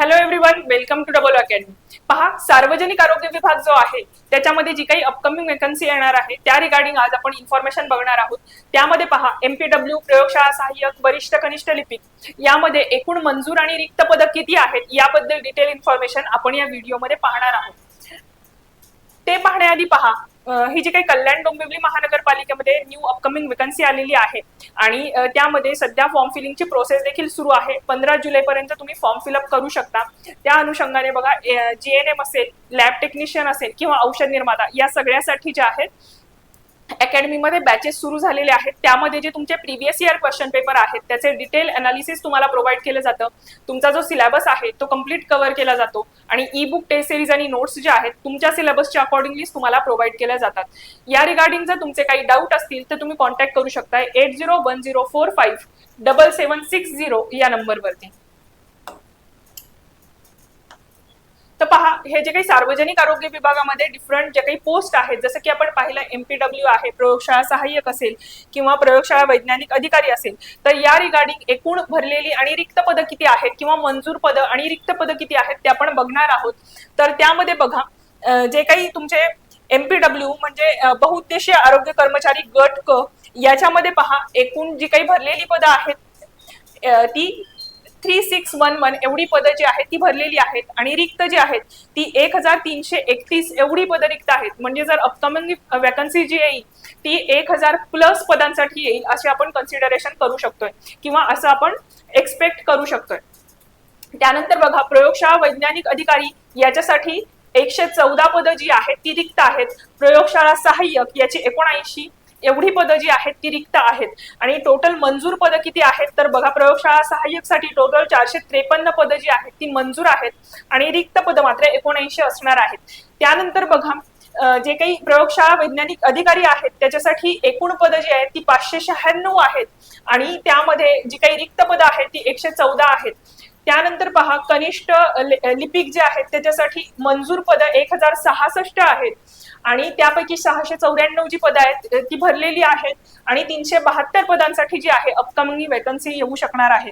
Hello everyone welcome to double academy पहा सार्वजनिक आरोग्य विभाग जो आहे त्याच्यामध्ये जी काही अपकमिंग वेकन्सी येणार आहे त्या रिगार्डिंग आज आपण इन्फॉर्मेशन बघणार आहोत. त्यामध्ये पहा एमपीडब्ल्यू प्रयोगशाळा सहाय्यक वरिष्ठ कनिष्ठ लिपिक यामध्ये एकूण मंजूर आणि रिक्त पदक किती आहेत याबद्दल डिटेल इन्फॉर्मेशन आपण या व्हिडिओमध्ये पाहणार आहोत. ते पाहण्याआधी पहा ही जी काही कल्याण डोंबिवली महानगरपालिकेमध्ये न्यू अपकमिंग वेकन्सी आलेली आहे आणि त्यामध्ये सध्या फॉर्म फिलिंगची प्रोसेस देखील सुरू आहे. पंधरा जुलैपर्यंत तुम्ही फॉर्म फिलअप करू शकता. त्या अनुषंगाने बघा जी एन एम असेल लॅब टेक्निशियन असेल किंवा औषध निर्माता या सगळ्यासाठी ज्या आहेत अकॅडमीमध्ये बॅचेस सुरू झालेले आहेत. त्यामध्ये जे तुमचे प्रिव्हियस इयर क्वेश्चन पेपर आहेत त्याचे डिटेल अनालिसिस तुम्हाला प्रोव्हाइड केलं जातं. तुमचा जो सिलेबस आहे तो कंप्लीट कव्हर केला जातो. आणि ई बुक टेस्ट सिरीज आणि नोट्स जे आहेत तुमच्या सिलेबसच्या अकॉर्डिंगलीच तुम्हाला प्रोव्हाइड केल्या जातात. या रिगार्डिंग जर तुमचे काही डाऊट असतील तर तुम्ही कॉन्टॅक्ट करू शकता eight zero one zero four five double seven six zero या नंबरवरती तर पहा हे जे काही सार्वजनिक आरोग्य विभागामध्ये डिफरंट जे काही पोस्ट आहेत जसं की आपण पाहिलं एमपीडब्ल्यू आहे प्रयोगशाळा सहाय्यक असेल किंवा प्रयोगशाळा वैज्ञानिक अधिकारी असेल तर या रिगार्डिंग एकूण भरलेली आणि रिक्त पदं किती आहेत किंवा मंजूर पदं आणि रिक्त पदं किती आहेत ते आपण बघणार आहोत. तर त्यामध्ये बघा जे काही तुमचे एमपीडब्ल्यू म्हणजे बहुउद्देशीय आरोग्य कर्मचारी गट क याच्यामध्ये पहा एकूण जी काही भरलेली पदं आहेत ती थ्री सिक्स वन वन एवढी पदं जी आहेत ती भरलेली आहेत. आणि रिक्त जी आहेत ती एक हजार तीनशे एकतीस एवढी पदं रिक्त आहेत. म्हणजे जर अपकमिंग वॅकन्सी जी येईल ती एक हजार प्लस पदांसाठी येईल असे आपण कन्सिडरेशन करू शकतोय. किंवा असं आपण एक्सपेक्ट करू शकतोय. त्यानंतर बघा प्रयोगशाळा वैज्ञानिक अधिकारी याच्यासाठी एकशे चौदा पदं जी आहेत ती रिक्त आहेत. प्रयोगशाळा सहाय्यक याची एकोणऐंशी एवढी पदं जी आहेत ती रिक्त आहेत. आणि टोटल मंजूर पदं किती आहेत? तर बघा प्रयोगशाळा सहाय्यकसाठी टोटल चारशे त्रेपन्न पदं जी आहेत ती मंजूर आहेत. आणि रिक्त पदं मात्र एकोणऐंशी असणार आहेत. त्यानंतर बघा जे काही प्रयोगशाळा वैज्ञानिक अधिकारी आहेत त्याच्यासाठी एकूण पदं जी आहेत ती पाचशे शहाण्णव आहेत. आणि त्यामध्ये जी काही रिक्त पदं आहेत ती एकशे चौदा आहेत. त्यानंतर पहा कनिष्ठ लिपिक जे आहेत त्याच्यासाठी मंजूर पदं एक हजार सहासष्ट आहेत. आणि त्यापैकी सहाशे चौऱ्याण्णव जी पदं आहेत ती भरलेली आहेत आणि तीनशे बहात्तर पदांसाठी जी आहे अपकमिंग वेकन्सी येऊ शकणार आहे.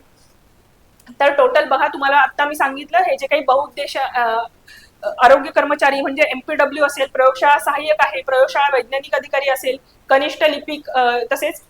तर टोटल बघा तुम्हाला आता मी सांगितलं हे जे काही बहुउद्देश आरोग्य कर्मचारी म्हणजे एमपीडब्ल्यू असेल प्रयोगशाळा सहाय्यक आहे प्रयोगशाळा वैज्ञानिक अधिकारी असेल कनिष्ठ लिपिक तसेच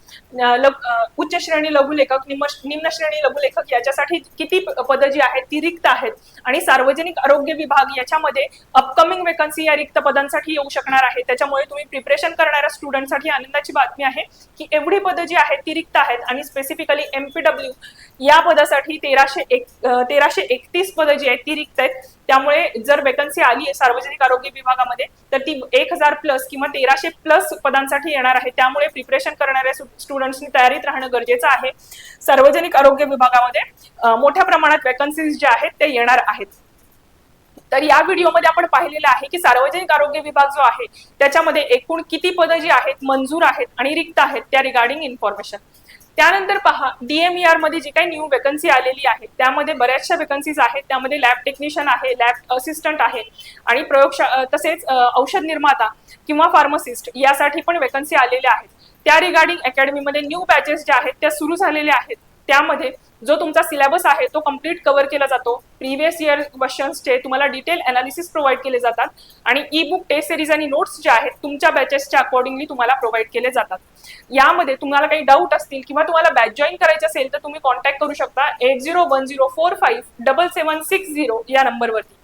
उच्च श्रेणी लघुलेखक निम्न निम्न श्रेणी लघुलेखक याच्यासाठी किती पदं जी आहेत ती रिक्त आहेत. आणि सार्वजनिक आरोग्य विभाग याच्यामध्ये अपकमिंग वेकन्सी या रिक्त पदांसाठी येऊ शकणार आहे. त्याच्यामुळे तुम्ही प्रिपरेशन करणाऱ्या स्टुडंटसाठी आनंदाची बातमी आहे की एवढी पदं जी आहेत ती रिक्त आहेत. आणि स्पेसिफिकली एमपीडब्ल्यू या पदासाठी तेराशे एक तेराशे एकतीस पदं जी आहेत ती रिक्त आहेत. त्यामुळे जर वेकन्सी आली आहे सार्वजनिक आरोग्य विभागामध्ये तर ती एक हजार प्लस किंवा तेराशे प्लस पदांसाठी येणार आहे. त्यामुळे प्रिपरेशन करणाऱ्या स्टुडंट्सनी तयारीत राहणं गरजेचं आहे. सार्वजनिक आरोग्य विभागामध्ये मोठ्या प्रमाणात वॅकन्सीज ज्या आहेत ते येणार आहेत. तर या व्हिडिओमध्ये आपण पाहिलेलं आहे की सार्वजनिक आरोग्य विभाग जो आहे त्याच्यामध्ये एकूण किती पदं जी आहेत मंजूर आहेत आणि रिक्त आहेत त्या रिगार्डिंग इन्फॉर्मेशन त्यानंतर पहा डीएमईआरमध्ये जी काही न्यू वेकन्सी आलेली आहे त्यामध्ये बऱ्याचशा वेकन्सीज आहेत. त्यामध्ये लॅब टेक्निशियन आहे लॅब असिस्टंट आहे आणि प्रयोगशा तसेच औषध निर्माता किंवा फार्मसिस्ट यासाठी पण वेकन्सी आलेल्या आहेत. त्या रिगार्डिंग अकॅडमीमध्ये न्यू बॅचेस ज्या आहेत त्या सुरू झालेल्या आहेत. त्यामध्ये जो तुमचा सिलेबस आहे तो कंप्लीट कव्हर केला जातो. प्रिव्हियस इयर क्वेश्चन्सचे तुम्हाला डिटेल अनालिसिस प्रोव्हाइड केले जातात. आणि ई बुक टेस्ट सिरीज आणि नोट्स जे आहेत तुमच्या बॅचेसच्या अकॉर्डिंगली तुम्हाला प्रोव्हाइड केले जातात. यामध्ये तुम्हाला काही डाऊट असतील किंवा तुम्हाला बॅच जॉईन करायचे असेल तर तुम्ही कॉन्टॅक्ट करू शकता eight zero one zero four five double seven six zero या नंबरवरती.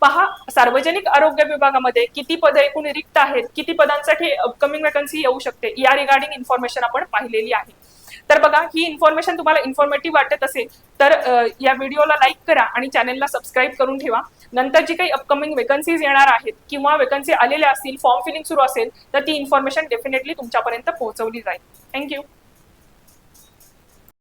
पहा सार्वजनिक आरोग्य विभागामध्ये किती पद एकूण रिक्त आहेत किती पदांसाठी अपकमिंग वॅकन्सी येऊ शकते या रिगार्डिंग इन्फॉर्मेशन आपण पाहिलेली आहे. तर बघा ही इन्फॉर्मेशन तुम्हाला इन्फॉर्मेटिव्ह वाटत असेल तर या व्हिडिओला लाईक करा आणि चॅनेलला सबस्क्राईब करून ठेवा. नंतर जी काही अपकमिंग वेकन्सीज येणार आहेत किंवा वेकन्सी आलेल्या असतील फॉर्म फिलिंग सुरू असेल तर ती इन्फॉर्मेशन डेफिनेटली तुमच्यापर्यंत पोहोचवली जाईल. थँक्यू